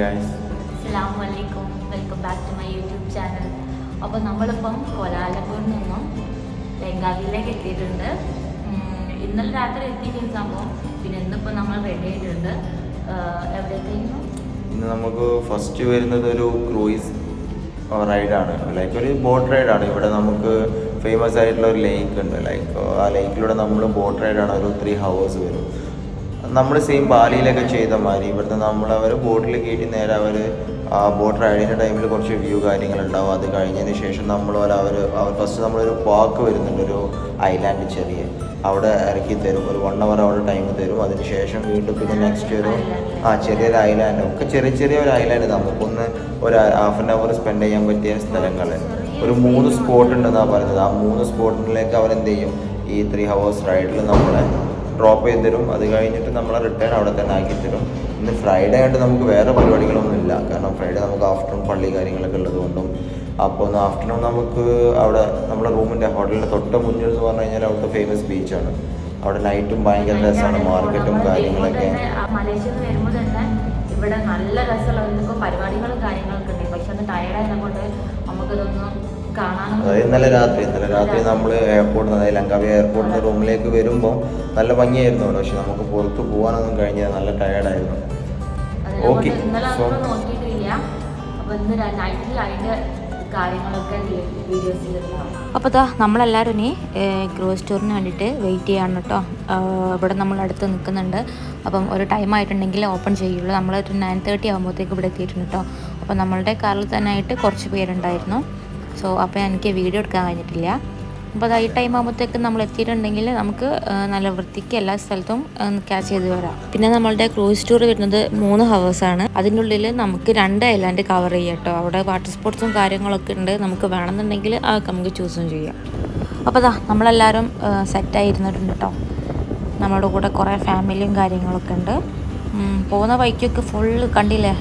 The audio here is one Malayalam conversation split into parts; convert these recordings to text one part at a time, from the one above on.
ഗൈസ് അസ്സാം വലൈക്കും welcome back to my YouTube channel അപ്പോൾ നമ്മളിപ്പം കോലാലപ്പൂരിൽ നിന്നും ലങ്കാവിയിലേക്ക് എത്തിയിട്ടുണ്ട്. ഇന്നലെ രാത്രി എത്തിയിട്ടുണ്ട് സംഭവം. പിന്നെ ഇന്നിപ്പോൾ നമ്മൾ റെഡി ആയിട്ടുണ്ട്. എവിടേക്കായിരുന്നു? ഇന്ന് നമുക്ക് ഫസ്റ്റ് വരുന്നത് ഒരു ക്രൂയിസ് റൈഡാണ് ലൈക്ക് ഒരു ബോട്ട് റൈഡാണ് ഇവിടെ നമുക്ക് ഫേമസ് ആയിട്ടുള്ള ഒരു ലേക്ക് ഉണ്ട്. ലൈക്ക് ആ ലേക്കിലൂടെ നമ്മൾ ബോട്ട് റൈഡാണ് ഒരു ത്രീ ഹവേഴ്സ് വരും. നമ്മൾ സെയിം ബാലിയിലൊക്കെ ചെയ്ത മാതിരി. ഇവിടുത്തെ നമ്മൾ അവർ ബോട്ടിൽ കയറ്റി നേരെ അവർ ആ ബോട്ട് റൈഡിന്റെ ടൈമിൽ കുറച്ച് വ്യൂ കാര്യങ്ങളുണ്ടാവും. അത് കഴിഞ്ഞതിന് ശേഷം നമ്മൾ അവർ അവർ ഫസ്റ്റ് നമ്മളൊരു പാർക്ക് വരുന്നുണ്ട് ഒരു ഐലാൻഡ് ചെറിയ. അവിടെ ഇറക്കി തരും. ഒരു വൺ അവർ അവിടെ ടൈം തരും. അതിന് ശേഷം വീണ്ടും പിന്നെ നെക്സ്റ്റ് ഒരു ആ ചെറിയൊരു ഐലാൻഡ് ഒക്കെ ചെറിയ ചെറിയ ഒരു ഐലാൻഡ് നമുക്കൊന്ന് ഒരു ഹാഫ് ആൻ അവർ സ്പെൻഡ് ചെയ്യാൻ പറ്റിയ സ്ഥലങ്ങൾ ഒരു മൂന്ന് സ്പോട്ട് ഉണ്ടെന്നാണ് പറയുന്നത്. ആ മൂന്ന് സ്പോട്ടിലേക്ക് അവരെന്ത് ചെയ്യും? ഈ ത്രീ ഹവേഴ്സ് റൈഡിൽ നമ്മളെ ഡ്രോപ്പ് ചെയ്ത് തരും. അത് കഴിഞ്ഞിട്ട് നമ്മൾ റിട്ടേൺ അവിടെ തന്നെ ആക്കി തരും. ഇന്ന് ഫ്രൈഡേ ആയിട്ട് നമുക്ക് വേറെ പരിപാടികളൊന്നും ഇല്ല. കാരണം ഫ്രൈഡേ നമുക്ക് ആഫ്റ്റർനൂൺ പള്ളി കാര്യങ്ങളൊക്കെ ഉള്ളതുകൊണ്ടും അപ്പോൾ ഒന്ന് ആഫ്റ്റർനൂൺ നമുക്ക് അവിടെ നമ്മുടെ റൂമിന്റെ ഹോട്ടലിന്റെ തൊട്ട് മുന്നിൽ എന്ന് പറഞ്ഞു കഴിഞ്ഞാൽ അവിടുത്തെ ഫേമസ് ബീച്ചാണ് അവിടെ നൈറ്റും ഭയങ്കര രസമാണ്. മാർക്കറ്റും കാര്യങ്ങളൊക്കെ. മലേഷ്യയിൽ നിന്ന് വരുമ്പോൾ തന്നെ ഇവിടെ നല്ല രസമുള്ള പരിപാടികളും കാര്യങ്ങളൊക്കെ ഉണ്ട്. പക്ഷെ ഒന്ന് ടയർഡായതുകൊണ്ട് നമുക്കിതൊന്നും അതായത് ഇന്നലെ രാത്രി ഇന്നലെ രാത്രി നമ്മൾ എയർപോർട്ടിൽ നിന്ന് അതായത് ലങ്കാവി എയർപോർട്ടിൽ നിന്ന് റൂമിലേക്ക് വരുമ്പോൾ നല്ല ഭംഗിയായിരുന്നു അവിടെ. പക്ഷെ നമുക്ക് പുറത്ത് പോകാനൊന്നും കഴിഞ്ഞില്ല. നല്ല ടയർഡായിരുന്നു ഓക്കെ വീഡിയോസിൽ അപ്പോൾ ദാ നമ്മളെല്ലാവരും ഇനി ഗ്രോസ് ടൂറിന് വേണ്ടിയിട്ട് വെയിറ്റ് ചെയ്യാണ് കേട്ടോ ഇവിടെ നമ്മൾ അടുത്ത് നിൽക്കുന്നുണ്ട്. അപ്പം ഒരു ടൈം ആയിട്ടുണ്ടെങ്കിൽ ഓപ്പൺ ചെയ്യുള്ളൂ. നമ്മൾ ഒരു നയൻ തേർട്ടി ആകുമ്പോഴത്തേക്ക് ഇവിടെ എത്തിയിട്ടുണ്ട് കേട്ടോ അപ്പോൾ നമ്മളുടെ കാറിൽ തന്നെ ആയിട്ട് കുറച്ച് പേരുണ്ടായിരുന്നു. സോ അപ്പോൾ എനിക്ക് വീഡിയോ എടുക്കാൻ കഴിഞ്ഞിട്ടില്ല. അപ്പോൾ അത് ഈ ടൈം ആകുമ്പോഴത്തേക്ക് നമ്മൾ എത്തിയിട്ടുണ്ടെങ്കിൽ നമുക്ക് നല്ല വൃത്തിക്ക് എല്ലാ സ്ഥലത്തും ക്യാച്ച് ചെയ്ത് വരാം. പിന്നെ നമ്മളുടെ ക്രൂസ് ടൂർ വരുന്നത് മൂന്ന് ഹവേഴ്സാണ് അതിന്റെ ഉള്ളിൽ നമുക്ക് രണ്ട് ഐലാൻഡ് കവർ ചെയ്യാം കേട്ടോ. അവിടെ വാട്ടർ സ്പോർട്സും കാര്യങ്ങളൊക്കെ ഉണ്ട്. നമുക്ക് വേണമെന്നുണ്ടെങ്കിൽ അതൊക്കെ നമുക്ക് ചൂസും ചെയ്യാം. അപ്പോൾ അതാ നമ്മളെല്ലാവരും സെറ്റായിരുന്നിട്ടുണ്ട് കേട്ടോ. നമ്മളുടെ കൂടെ കുറേ ഫാമിലിയും കാര്യങ്ങളൊക്കെ ഉണ്ട്. പോകുന്ന വഴിക്കൊക്കെ ഫുള്ള് കണ്ടില്ലേ?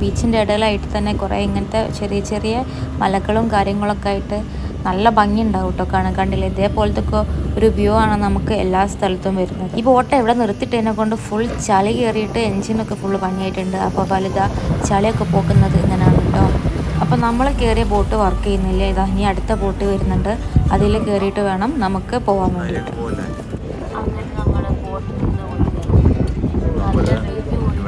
ബീച്ചിന്റെ ഇടയിലായിട്ട് തന്നെ കുറേ ഇങ്ങനത്തെ ചെറിയ ചെറിയ മലകളും കാര്യങ്ങളൊക്കെ ആയിട്ട് നല്ല ഭംഗി ഉണ്ടാവും കേട്ടോ കാണാൻ. കണ്ടില്ലേ? ഇതേപോലത്തെ ഒക്കെ ഒരു വ്യൂ ആണ് നമുക്ക് എല്ലാ സ്ഥലത്തും വരുന്നത്. ഈ ബോട്ട് എവിടെ നിർത്തിയിട്ടതിനെ കൊണ്ട് ഫുൾ ചളി കയറിയിട്ട് എൻജിനൊക്കെ ഫുള്ള് പണിയായിട്ടുണ്ട്. അപ്പോൾ വലുത ചളിയൊക്കെ പോക്കുന്നത് ഇങ്ങനെയാണ് കേട്ടോ അപ്പോൾ നമ്മൾ കയറിയ ബോട്ട് വർക്ക് ചെയ്യുന്നില്ല? ഇതാ ഇനി അടുത്ത ബോട്ട് വരുന്നുണ്ട്. അതിൽ കയറിയിട്ട് വേണം നമുക്ക് പോകാൻ വേണ്ടിയിട്ട്.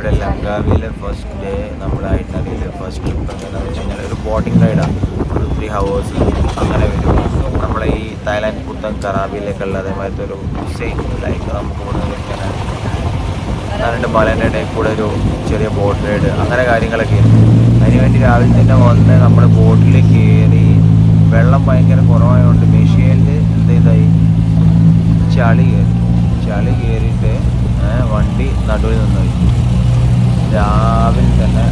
ഇവിടെ ലങ്കാവിയിലെ ഫസ്റ്റ് ഡേ നമ്മളായിട്ട് അറിയില്ല. ഫസ്റ്റ് ട്രിപ്പ് എന്താണെന്ന് വെച്ച് കഴിഞ്ഞാൽ ഒരു ബോട്ടിംഗ് റൈഡാണ് ഒരു ത്രീ ഹവേഴ്സ് അങ്ങനെ വരും. നമ്മളെ ഈ തായ്ലാൻഡ് പുത്തൻ കറാബിയിലേക്കുള്ള അതേമാതിരത്തെ ഒരു സെയിം ലൈക്ക് നമുക്ക് ഇവിടെ ഇങ്ങനെ രണ്ട് മലേന്റെ ഇടയിൽ കൂടെ ഒരു ചെറിയ ബോട്ട് റൈഡ് അങ്ങനെ കാര്യങ്ങളൊക്കെ അതിനുവേണ്ടി രാവിലെ തന്നെ വന്ന് നമ്മൾ ബോട്ടിൽ കയറി വെള്ളം ഭയങ്കര കുറവായതുകൊണ്ട് മെഷീനിൽ എന്ത് ചെയ്തായി? ചളി കയറി. ചളി കയറിയിട്ട് വണ്ടി നടുവിൽ നിന്ന് വെച്ചു തന്നെ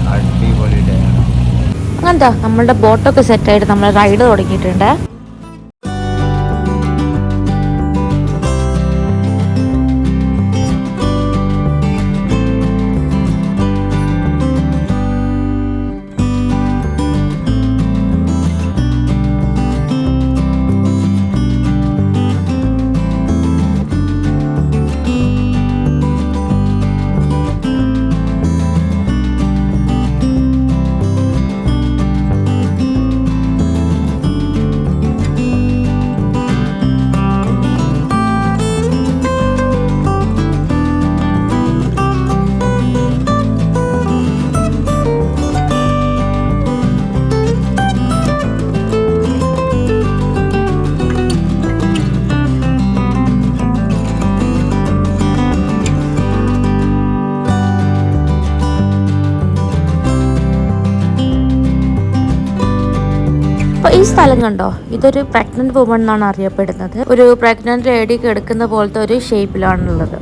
അങ്ങനത്തെ നമ്മളുടെ ബോട്ടൊക്കെ സെറ്റായിട്ട് നമ്മൾ റൈഡ് തുടങ്ങിയിട്ടുണ്ട്. ഈ സ്ഥലം കണ്ടോ? ഇതൊരു പ്രഗ്നന്റ് വുമൺ എന്നാണ് അറിയപ്പെടുന്നത്. ഒരു പ്രഗ്നന്റ് ലേഡി കിടക്കുന്ന പോലത്തെ ഒരു ഷേപ്പിലാണുള്ളത്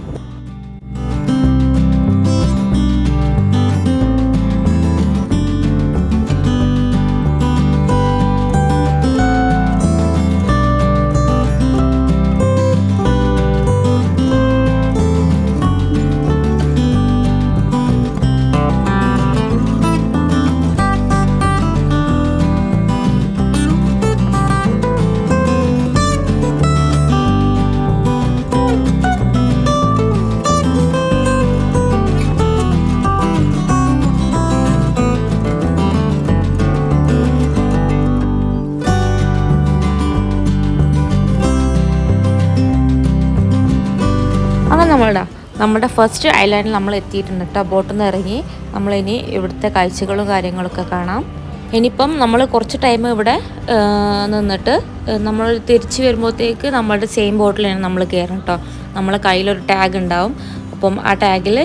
നമ്മുടെ ഫസ്റ്റ് ഐലാൻഡിൽ നമ്മൾ എത്തിയിട്ടുണ്ട് കേട്ടോ ബോട്ടിൽ നിന്ന് ഇറങ്ങി നമ്മളിനി ഇവിടുത്തെ കാഴ്ചകളും കാര്യങ്ങളൊക്കെ കാണാം. ഇനിയിപ്പം നമ്മൾ കുറച്ച് ടൈം ഇവിടെ നിന്നിട്ട് നമ്മൾ തിരിച്ച് വരുമ്പോഴത്തേക്ക് നമ്മുടെ സെയിം ബോട്ടിലാണ് നമ്മൾ കയറും കേട്ടോ നമ്മളെ കയ്യിലൊരു ടാഗ് ഉണ്ടാവും. അപ്പം ആ ടാഗിൽ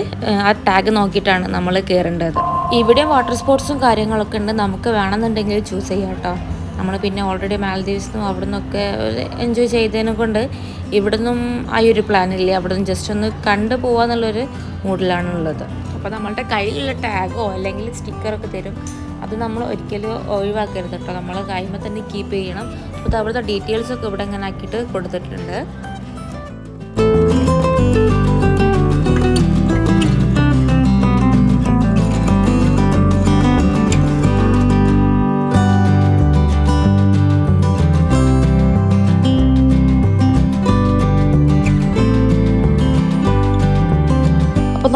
ആ ടാഗ് നോക്കിയിട്ടാണ് നമ്മൾ കയറേണ്ടത്. ഇവിടെ വാട്ടർ സ്പോർട്സും കാര്യങ്ങളൊക്കെ ഉണ്ട്. നമുക്ക് വേണമെന്നുണ്ടെങ്കിൽ ചൂസ് ചെയ്യാം കേട്ടോ നമ്മൾ പിന്നെ ഓൾറെഡി മാലദ്വീപ്സിനും അവിടെ നിന്നൊക്കെ എൻജോയ് ചെയ്തതിനെ കൊണ്ട് ഇവിടെ നിന്നും ആ ഒരു പ്ലാൻ ഇല്ല? അവിടെ നിന്ന് ജസ്റ്റ് ഒന്ന് കണ്ടു മൂഡിലാണ് ഉള്ളത് അപ്പോൾ നമ്മളുടെ കയ്യിലുള്ള ടാഗോ അല്ലെങ്കിൽ സ്റ്റിക്കറൊക്കെ തരും. അത് നമ്മൾ ഒരിക്കലും ഒഴിവാക്കരുത് കേട്ടോ. നമ്മൾ കൈമ തന്നെ കീപ്പ് ചെയ്യണം. അപ്പോൾ അവിടുത്തെ ഡീറ്റെയിൽസൊക്കെ ഇവിടെ ഇങ്ങനെ ആക്കിയിട്ട് കൊടുത്തിട്ടുണ്ട്.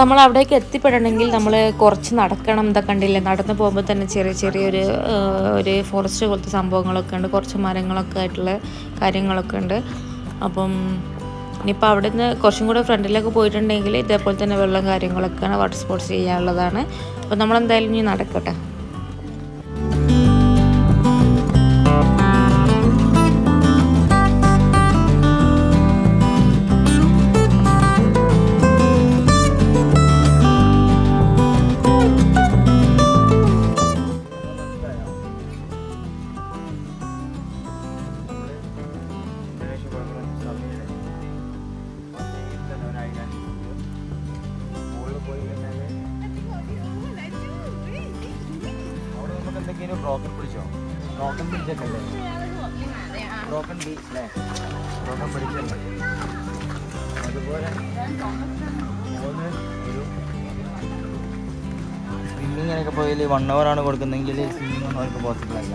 നമ്മൾ അവിടേക്ക് എത്തിപ്പെടണമെങ്കിൽ നമ്മൾ കുറച്ച് നടക്കണം എന്താ കണ്ടില്ലേ? നടന്നു പോകുമ്പോൾ തന്നെ ചെറിയ ചെറിയൊരു ഒരു ഫോറസ്റ്റ് പോലത്തെ സംഭവങ്ങളൊക്കെ ഉണ്ട്. കുറച്ച് മരങ്ങളൊക്കെ ആയിട്ടുള്ള കാര്യങ്ങളൊക്കെ ഉണ്ട്. അപ്പം ഇനിയിപ്പോൾ അവിടെ നിന്ന് കുറച്ചും കൂടെ ഫ്രണ്ടിലൊക്കെ പോയിട്ടുണ്ടെങ്കിൽ ഇതേപോലെ തന്നെ വെള്ളം കാര്യങ്ങളൊക്കെയാണ് വാട്ടർ സ്പോർട്സ് ചെയ്യാനുള്ളതാണ്. അപ്പോൾ നമ്മളെന്തായാലും ഇനി നടക്കട്ടെ. പിടിച്ചല്ലേ ബ്രോക്കൺ ബീച്ച് അല്ലേ ബ്രോക്കൺ പിടിച്ചല്ലേ അതുപോലെ മൂന്ന് പോയാൽ വൺ അവർ ആണ് കൊടുക്കുന്നതെങ്കിൽ സ്വിമ്മിങ് ഒന്നും അവർക്ക് പോസിബിൾ അല്ല.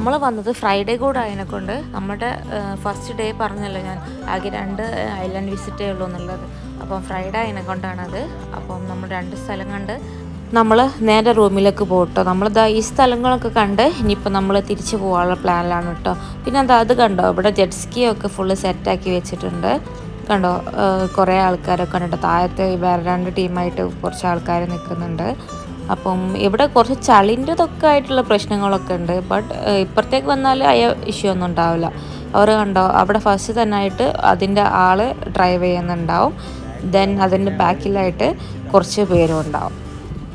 നമ്മൾ വന്നത് ഫ്രൈഡേ കൂടെ ആയതിനെ കൊണ്ട് നമ്മുടെ ഫസ്റ്റ് ഡേ പറഞ്ഞല്ലോ ഞാൻ ആകെ രണ്ട് ഐലൻഡ് വിസിറ്റേ ഉള്ളൂ എന്നുള്ളത്. അപ്പം ഫ്രൈഡേ ആയതിനെ കൊണ്ടാണത് അപ്പം നമ്മൾ രണ്ട് സ്ഥലം കണ്ട് നമ്മൾ നേരെ റൂമിലേക്ക് പോകട്ടോ നമ്മളിതാ ഈ സ്ഥലങ്ങളൊക്കെ കണ്ട് ഇനിയിപ്പോൾ നമ്മൾ തിരിച്ചു പോകാനുള്ള പ്ലാനിലാണ് കേട്ടോ. പിന്നെ എന്താ അത് കണ്ടോ? ഇവിടെ ജെറ്റ്സ്കി ഒക്കെ ഫുള്ള് സെറ്റാക്കി വെച്ചിട്ടുണ്ട്. കണ്ടോ? കുറേ ആൾക്കാരൊക്കെ ഉണ്ട് താഴത്തെ വേറെ രണ്ട് ടീമായിട്ട് കുറച്ച് ആൾക്കാർ നിൽക്കുന്നുണ്ട് അപ്പം ഇവിടെ കുറച്ച് ചളിന്റെതൊക്കെ ആയിട്ടുള്ള പ്രശ്നങ്ങളൊക്കെ ഉണ്ട്. ബട്ട് ഇപ്പുറത്തേക്ക് വന്നാൽ അയ ഇഷ്യൂ ഒന്നും ഉണ്ടാവില്ല. അവർ കണ്ടോ അവിടെ ഫസ്റ്റ് തന്നെ ആയിട്ട് അതിന്റെ ആൾ ഡ്രൈവ് ചെയ്യുന്നുണ്ടാവും. ദെൻ അതിന്റെ ബാക്കിലായിട്ട് കുറച്ച് പേരും ഉണ്ടാവും.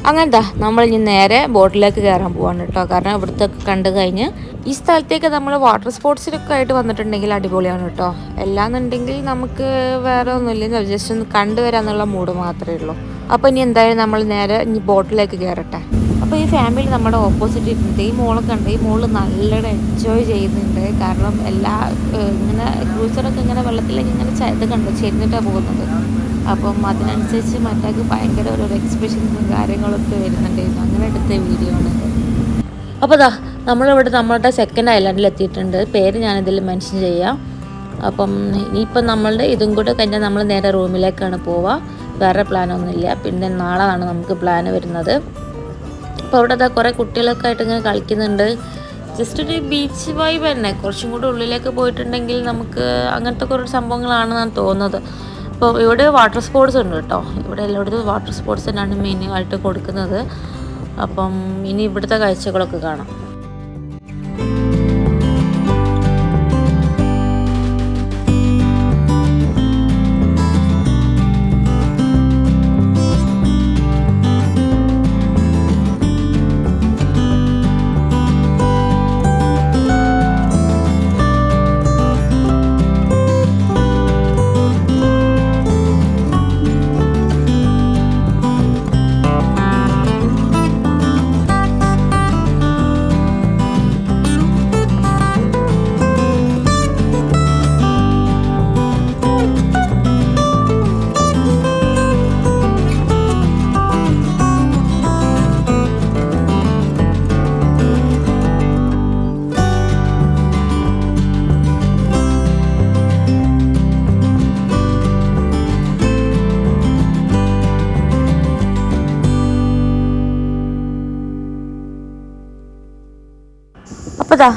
അങ്ങനത്തെ നമ്മൾ ഇനി നേരെ ബോട്ടിലേക്ക് കയറാൻ പോവാണ് കേട്ടോ. കാരണം ഇവിടുത്തെ കണ്ടു കഴിഞ്ഞ് ഈ സ്ഥലത്തേക്ക് നമ്മൾ വാട്ടർ സ്പോർട്സിലൊക്കെ ആയിട്ട് വന്നിട്ടുണ്ടെങ്കിൽ അടിപൊളിയാണ് കേട്ടോ. എല്ലാന്നുണ്ടെങ്കിൽ നമുക്ക് വേറെ ഒന്നുമില്ല ജസ്റ്റ് ഒന്ന് കണ്ടുവരാന്നുള്ള മൂഡ് മാത്രമേ ഉള്ളൂ. അപ്പോൾ ഇനി എന്തായാലും നമ്മൾ നേരെ ഇനി ബോട്ടിലേക്ക് കയറട്ടെ അപ്പോൾ ഈ ഫാമിലി നമ്മുടെ ഓപ്പോസിറ്റ് ഇരുന്നിട്ട് ഈ മോളൊക്കെ ഉണ്ട് ഈ മോൾ നല്ലോണം എൻജോയ് ചെയ്യുന്നുണ്ട്. കാരണം എല്ലാ ഇങ്ങനെ ക്രൂസറൊക്കെ ഇങ്ങനെ വെള്ളത്തിലേക്ക് ഇങ്ങനെ ഇത് കണ്ടു? ചെരിഞ്ഞിട്ടാണ് പോകുന്നത്. അപ്പം അതിനനുസരിച്ച് മറ്റാൾക്ക് ഭയങ്കര ഓരോ എക്സ്പ്രഷൻസും കാര്യങ്ങളൊക്കെ വരുന്നുണ്ടായിരുന്നു. അങ്ങനെ എടുത്ത വീഡിയോ ആണ് അപ്പോൾ ദാ നമ്മളിവിടെ നമ്മളുടെ സെക്കൻഡ് ഐലൻഡിൽ എത്തിയിട്ടുണ്ട്. പേര് ഞാനിതിൽ മെൻഷൻ ചെയ്യാം. അപ്പം ഇനിയിപ്പം നമ്മളുടെ ഇതും കൂടെ കഴിഞ്ഞാൽ നമ്മൾ നേരെ റൂമിലേക്കാണ് പോവുക. വേറെ പ്ലാനൊന്നുമില്ല. പിന്നെ നാളെയാണ് നമുക്ക് പ്ലാൻ വരുന്നത്. അപ്പോൾ അവിടെ അതാ കുറേ കുട്ടികളൊക്കെ ആയിട്ട് ഇങ്ങനെ കളിക്കുന്നുണ്ട്. ജസ്റ്റ് ഒരു ബീച്ച് വൈബ് തന്നെ. കുറച്ചും കൂടി ഉള്ളിലേക്ക് പോയിട്ടുണ്ടെങ്കിൽ നമുക്ക് അങ്ങനത്തെ കുറേ സംഭവങ്ങളാണെന്നാണ് തോന്നുന്നത്. അപ്പോൾ ഇവിടെ വാട്ടർ സ്പോർട്സ് ഉണ്ട് കേട്ടോ. ഇവിടെ എല്ലായിടത്തും വാട്ടർ സ്പോർട്സ് തന്നെയാണ് മെയിനായിട്ട് കൊടുക്കുന്നത്. അപ്പം ഇനി ഇവിടുത്തെ കാഴ്ചകളൊക്കെ കാണാം. അപ്പോൾ ദാ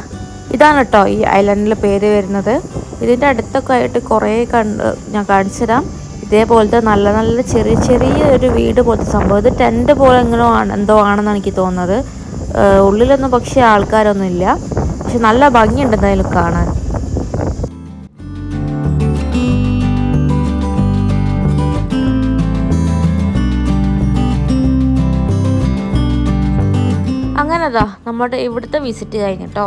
ഇതാണ് കേട്ടോ ഈ ഐലൻഡിലെ പേര് വരുന്നത്. ഇതിന്റെ അടുത്തൊക്കെ ആയിട്ട് കുറേ കണ്ട് ഞാൻ കാണിച്ചു തരാം ഇതേപോലത്തെ നല്ല നല്ല ചെറിയ ചെറിയ ഒരു വീട് പോലത്തെ സംഭവം. ഇത് ടെന്റ് പോലെ എങ്ങനെയോ ആണ് എന്തോ ആണെന്ന് എനിക്ക് തോന്നുന്നത്. ഉള്ളിലൊന്നും പക്ഷേ ആൾക്കാരൊന്നും ഇല്ല പക്ഷെ നല്ല ഭംഗിയുണ്ട് എന്തായാലും കാണാൻ. അങ്ങനെതാ നമ്മുടെ ഇവിടുത്തെ വിസിറ്റ് കഴിഞ്ഞിട്ടോ.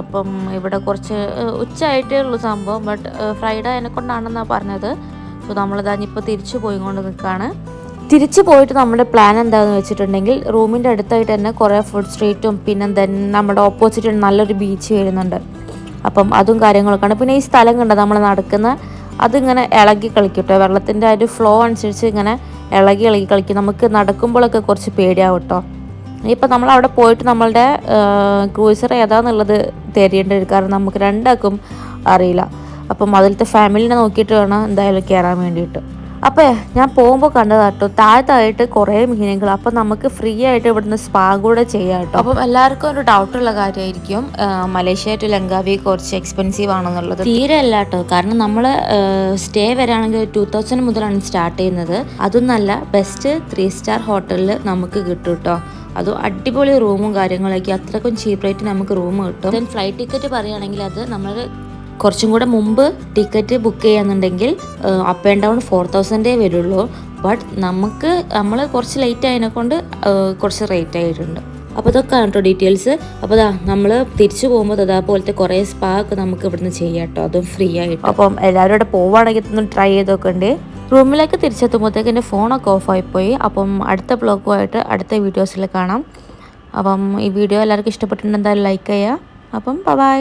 അപ്പം ഇവിടെ കുറച്ച് ഉച്ചയായിട്ടേ ഉള്ളൂ സംഭവം ബട്ട് ഫ്രൈഡേ എന്നെ കൊണ്ടാണെന്നാണ് പറഞ്ഞത്. സോ നമ്മളിതാ ഇപ്പോൾ തിരിച്ചു പോയിക്കൊണ്ട് നിൽക്കുകയാണ് തിരിച്ചു പോയിട്ട് നമ്മുടെ പ്ലാൻ എന്താണെന്ന് വെച്ചിട്ടുണ്ടെങ്കിൽ റൂമിന്റെ അടുത്തായിട്ട് തന്നെ കുറേ ഫുഡ് സ്ട്രീറ്റും പിന്നെ ദെൻ നമ്മുടെ ഓപ്പോസിറ്റ് നല്ലൊരു ബീച്ച് വരുന്നുണ്ട്. അപ്പം അതും കാര്യങ്ങളൊക്കെയാണ്. പിന്നെ ഈ സ്ഥലം കണ്ട നമ്മൾ നടക്കുന്ന അതിങ്ങനെ ഇളകി കളിക്കട്ടോ വെള്ളത്തിന്റെ ആ ഒരു ഫ്ലോ അനുസരിച്ച് ഇങ്ങനെ ഇളകി ഇളകി കളിക്കും. നമുക്ക് നടക്കുമ്പോഴൊക്കെ കുറച്ച് പേടിയാവും കേട്ടോ ഇപ്പം നമ്മൾ അവിടെ പോയിട്ട് നമ്മളുടെ ക്രൂസർ ഏതാന്നുള്ളത് തിരയേണ്ടി കാരണം നമുക്ക് രണ്ടാൾക്കും അറിയില്ല. അപ്പം അതിലത്തെ ഫാമിലിനെ നോക്കിയിട്ട് വേണം എന്തായാലും കയറാൻ വേണ്ടിയിട്ട്. അപ്പോൾ ഞാൻ പോകുമ്പോൾ കണ്ടതാട്ടോ താഴത്തായിട്ട് കുറേ മീനുകൾ. അപ്പോൾ നമുക്ക് ഫ്രീ ആയിട്ട് ഇവിടുന്ന് സ്പാ കൂടെ ചെയ്യാം കേട്ടോ അപ്പം എല്ലാവർക്കും ഒരു ഡൗട്ടുള്ള കാര്യമായിരിക്കും മലേഷ്യ ടു ലങ്കാവി കുറച്ച് എക്സ്പെൻസീവ് ആണെന്നുള്ളത്. തീരെ അല്ല കേട്ടോ കാരണം നമ്മൾ സ്റ്റേ വരാണെങ്കിൽ ടൂ തൗസൻഡ് മുതലാണ് സ്റ്റാർട്ട് ചെയ്യുന്നത്. അതും നല്ല ബെസ്റ്റ് ത്രീ സ്റ്റാർ ഹോട്ടലിൽ നമുക്ക് കിട്ടും കേട്ടോ അതും അടിപൊളി റൂമും കാര്യങ്ങളൊക്കെ അത്രക്കും ചീപ്പ് റേറ്റ് നമുക്ക് റൂം കിട്ടും. ദെൻ ഫ്ലൈറ്റ് ടിക്കറ്റ് പറയുകയാണെങ്കിൽ അത് നമ്മൾ കുറച്ചും കൂടെ മുമ്പ് ടിക്കറ്റ് ബുക്ക് ചെയ്യാന്നുണ്ടെങ്കിൽ അപ്പ് ആൻഡ് ഡൗൺ ഫോർ തൗസൻഡേ വരുള്ളൂ. ബട്ട് നമുക്ക് നമ്മൾ കുറച്ച് ലേറ്റ് ആയതിനെ കൊണ്ട് കുറച്ച് റേറ്റ് ആയിട്ടുണ്ട്. അപ്പോൾ ഇതൊക്കെ കേട്ടോ ഡീറ്റെയിൽസ് അപ്പോൾ അതാ നമ്മൾ തിരിച്ചു പോകുമ്പോൾ അതേപോലത്തെ കുറേ സ്പാ ഒക്കെ നമുക്ക് ഇവിടുന്ന് ചെയ്യാം കേട്ടോ അതും ഫ്രീ ആയിട്ട്. അപ്പം എല്ലാവരും ഇവിടെ പോവുകയാണെങ്കിൽ ഒന്ന് ട്രൈ ചെയ്തൊക്കെ ഉണ്ട്. റൂമിലേക്ക് തിരിച്ചെത്തുമ്പോഴത്തേക്ക് എന്റെ ഫോണൊക്കെ ഓഫായിപ്പോയി അപ്പം അടുത്ത ബ്ലോഗുമായിട്ട് അടുത്ത വീഡിയോസിൽ കാണാം. അപ്പം ഈ വീഡിയോ എല്ലാവർക്കും ഇഷ്ടപ്പെട്ടിട്ടുണ്ടെങ്കിൽ എന്തായാലും ലൈക്ക് ചെയ്യുക. അപ്പം ബൈ